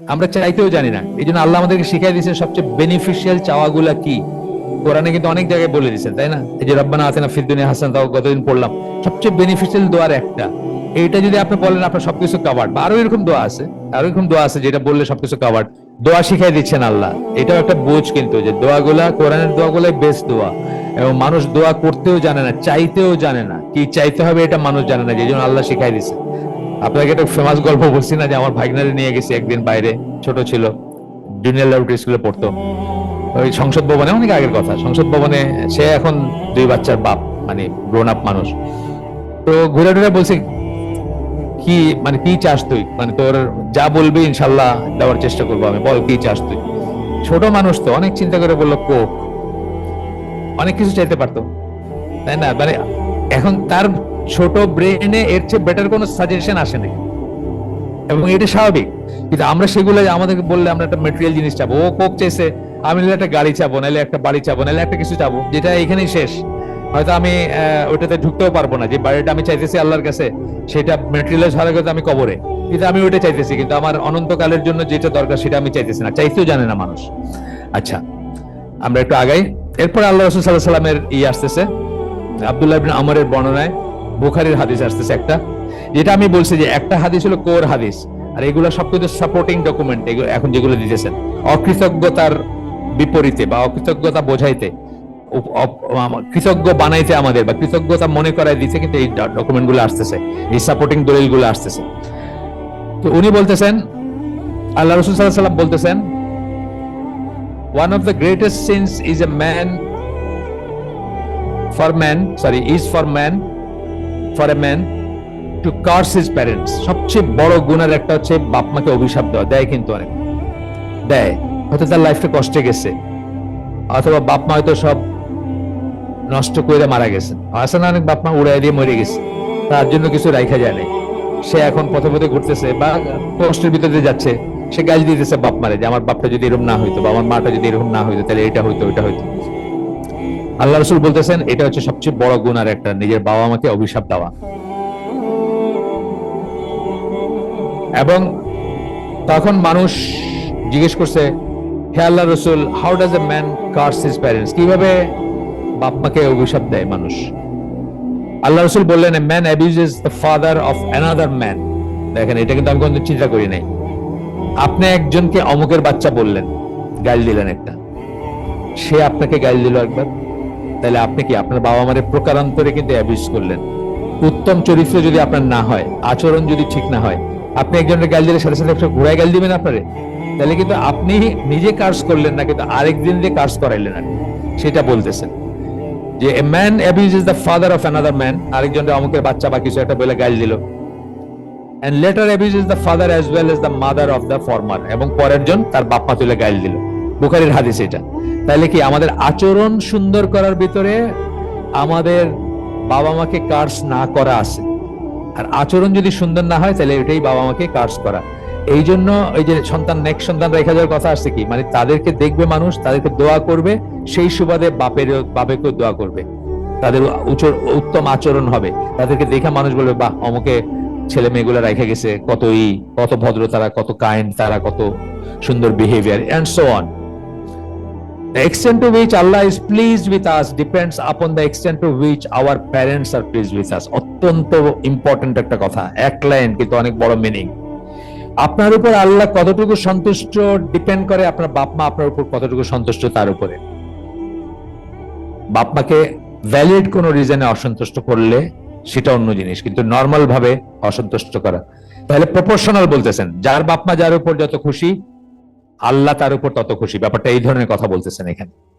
আমরা চাইতেও জানি না। এই জন্য আল্লাহ আমাদেরকে শিখাই দিয়েছেন সবচেয়ে বেনিফিশিয়াল চাওয়াগুলা কি। কোরআনে কিন্তু অনেক জায়গায় বলে দিয়েছেন, তাই না? এই যে, রব্বানা আতেনা ফিদ্দুনিয়া হাসান তাও গতদিন পড়লাম। সবচেয়ে বেনিফিশিয়াল দোয়ার একটা। এইটা যদি আপনি বলেন, আপনার সবকিছু কাভার্ড বা আরও এরকম দোয়া আছে আরও এরকম দোয়া আছে যেটা বললে সবকিছু কাভার্ড দোয়া শিখাই দিচ্ছেন আল্লাহ। এটাও একটা বোঝ কিন্তু যে দোয়াগুলা, কোরআনের দোয়াগুলাই বেস্ট দোয়া। এবং মানুষ দোয়া করতেও জানে না, চাইতেও জানে না। কি চাইতে হবে এটা মানুষ জানে না যে জন্য আল্লাহ শিখাই দিছে আপনাকে একটা ফেমাস গল্প বলছি না যে আমার ভাগনারে নিয়ে গেছি একদিন বাইরে, ছোট ছিল। জুনিয়র লেভেল স্কুলে পড়তো। ওই সংসদ ভবনে, অনেক আগের কথা। সংসদ ভবনে সে এখন দুই বাচ্চার বাপ মানে গ্রোন আপ মানুষ। তো ঘুরে ঘুরে বলছি, কি মানে কি চাস তুই? মানে তোর যা বলবি ইনশাল্লাহ দেওয়ার চেষ্টা করব আমি। বল কি চাস তুই? ছোট মানুষ তো, অনেক চিন্তা করে বলল, কোক? অনেক কিছু চাইতে পারতো। তাই না? মানে এখন তার ছোট ব্রেনে এর চেয়ে বেটার কোনো সাজেশন আসে আসেনি। এবং এটা স্বাভাবিক। কিন্তু আমরা সেগুলো আমাদেরকে বললে আমরা একটা মেটেরিয়াল জিনিস চাবো। ও কোক চাইছে, আমি একটা গাড়ি চাবো, নাহলে একটা বাড়ি চাবো, নাহলে একটা কিছু চাবো, যেটা এখানেই শেষ। হয়তো আমি ওটাতে ঢুকতেও পারব না। যে বাড়িটা আমি চাইতেছি আল্লাহর কাছে, সেটা মেটেরিয়াল ছাড়া কিন্তু আমি কবরে। কিন্তু আমি ওইটা চাইতেছি, কিন্তু আমার অনন্তকালের জন্য যেটা দরকার সেটা আমি চাইতেছি না। চাইতেও জানে না মানুষ। আচ্ছা আমরা একটু আগাই। এরপর আল্লাহ রসুল সাল্লাহ সাল্লামের ই আসতেছে। আব্দুল্লাহ ইবনে আমরের বর্ণনায় বুখারীর হাদিস আসতেছে একটা। যেটা আমি বলছি যে একটা হাদিস হলো কোর হাদিস, আর এগুলো সবকিছু সাপোর্টিং ডকুমেন্ট এখন যেগুলো দিতেছেন। অকৃতজ্ঞতার বিপরীতে বা অকৃতজ্ঞতা বোঝাইতে কৃতজ্ঞ আমাদের বা কৃতজ্ঞতা মনে দিতে কিন্তু এই আসতেছে, এই সাপোর্টিং আসতেছে। তো উনি বলতেছেন, আল্লাহ রসুল সাল্লাম বলতেছেন, one of the greatest sins is a man for man, sorry, is for man for a man to curse his parents. সবচেয়ে বড় গুণের একটা হচ্ছে বাপ মাকে অভিশাপ দেওয়া। দেয় কিন্তু অনেক। দেয়। হয়তো তার লাইফটা কষ্টে গেছে। অথবা বাপ মা হয়তো সব নষ্ট করে মারা গেছে। আছে না অনেক বাপ মা উড়াই দিয়ে মরে গেছে। তার জন্য কিছু রাখা যায় নাই। সে এখন পথে পথে ঘুরতেছে বা কষ্টের ভিতরে দিয়ে যাচ্ছে। সে গাছ দিতেছে বাপ মারে যে, আমার বাপটা যদি এরকম না হইতো বা আমার মাটা যদি এরকম না হইতো, তাহলে এটা হইতো, ওইটা হইতো। আল্লাহ রসুল বলতেছেন, এটা হচ্ছে সবচেয়ে বড় গুণ আর একটা। নিজের বাবা মাকে অভিশাপ দেওয়া। এবং তখন মানুষ জিজ্ঞেস করছে, হে আল্লাহ রসুল how does a man curse his parents কীভাবে বাপ মাকে অভিশাপ দেয় মানুষ? আল্লাহ রসুল বললেন a man abuses the father of another man দেখেন, এটা কিন্তু আমি কোনদিন চিন্তা করি নাই। আপনি একজনকে অমুকের বাচ্চা বললেন, গাল দিলেন একটা। সে আপনাকে গাল দিল একবার। তাহলে আপনি কি আপনার বাবা মারে প্রকারান্তরে কিন্তু অ্যাবিউজ করলেন? উত্তম চরিত্র যদি আপনার না হয়, আচরণ যদি ঠিক না হয়, আপনি একজনের গাল দিলে সাথে সাথে একটা ঘুরায় গাল দিবেন আপনারে? তাহলে কিন্তু আপনি নিজে কার্স করলেন না, কিন্তু আরেকদিন দিয়ে কার্স করাইলেন আর সেটা বলতেছেন। যে a man abuses the father of another man আরেকজনের অমুকের বাচ্চা বা কিছু একটা বলে গাল দিল। And later abuses the father as well as the mother of the former এবং পরের জন তার বাপ মা তুলে গাইল দিল। বুখারির হাদিস এটা। তাহলে কি আমাদের আচরণ সুন্দর করার ভিতরে আমাদের বাবা মাকে কার্স না করা আছে? আর আচরণ যদি সুন্দর না হয় তাহলে এটাই বাবা মাকে কার্স করা। এই জন্য এই যে সন্তান নেক্সট সন্তান রেখা যাওয়ার কথা আসছে কি? মানে তাদেরকে দেখবে মানুষ, তাদেরকে দোয়া করবে, সেই সুবাদে বাপের বাপেকেও দোয়া করবে। তাদের উত্তম আচরণ হবে। তাদেরকে দেখে মানুষ বলবে, বাহ, অমুকে ছেলে মেয়েগুলো রেখে গেছে, কতই, কত ভদ্র তারা, কত কাইন্ড তারা কত সুন্দর behaviour and so on The extent to which Allah is pleased with us depends upon the extent to which our parents are pleased with us. অত্যন্ত ইম্পর্টেন্ট একটা কথা, এক লাইন কিন্তু অনেক বড় মিনিং আপনার উপর আল্লাহ কতটুকু সন্তুষ্ট ডিপেন্ড করে, আপনার বাপ মা আপনার উপর কতটুকু সন্তুষ্ট, তার উপরে। বাপ মাকে ভ্যালিড কোন রিজনে অসন্তুষ্ট করলে সেটা অন্য জিনিস, কিন্তু নর্মাল ভাবে অসন্তুষ্ট করা। তাহলে প্রপোর্শনাল বলতেছেন, যার বাপ মা যার উপর যত খুশি আল্লাহ তার উপর তত খুশি। ব্যাপারটা এই ধরনের কথা বলতেছেন এখানে।